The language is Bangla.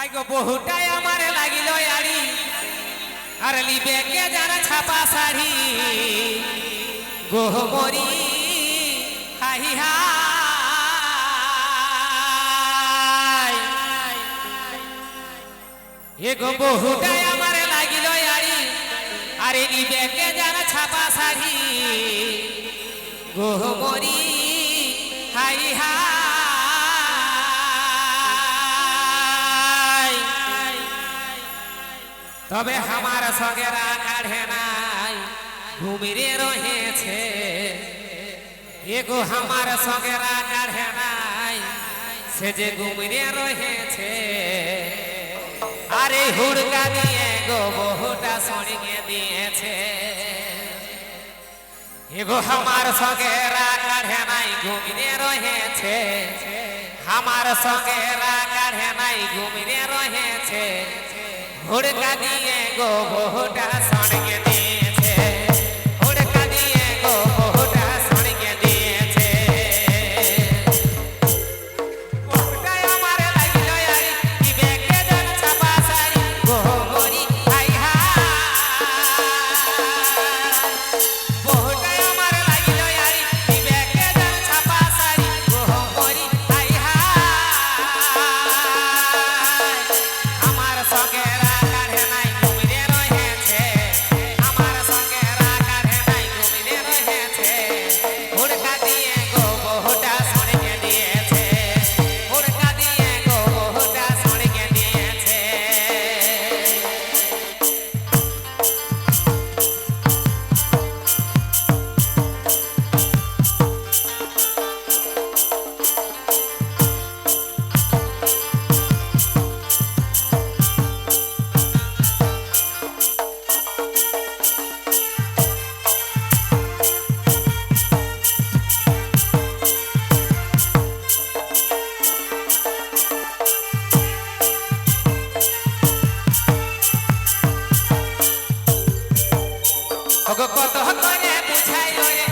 হাই গো বহুটাই আমার লাগিল আড়ি। আর লিবে কে যারা ছাপা শাড়ি গোহমরি হাই হাই। গো বহুটাই আমার লাগিল আড়ি। আরে লিবে কে যারা ছাপা শাড়ি গোহমরি হাই হাই। তবে আমার সঙ্গে কাঢ়ে নাই ঘুমিরে রয়েছে। এগো আমার সঙ্গে কাঢ়ে নাই সে যে ঘুমিরে রয়েছে। আরে হুড়কা দিয়ে গো বহুটা সরিয়ে দিয়েছে। এগো আমার সঙ্গে কাঢ়ে নাই ঘুমিরে রয়েছে। আমার সঙ্গে কাঢ়ে নাই ঘুমিরে রয়েছে। হুড়কা দিয়ে গো ভোটা সড়কে দিয়েছে হুড়কা দিয়ে গো ভোটা সড়কে দিয়েছে ভোটায় আমার লাগিল আই কি বেকে জন চাপা সারি গো মরি হাই হাই. ওগো কত করে বুঝাই রে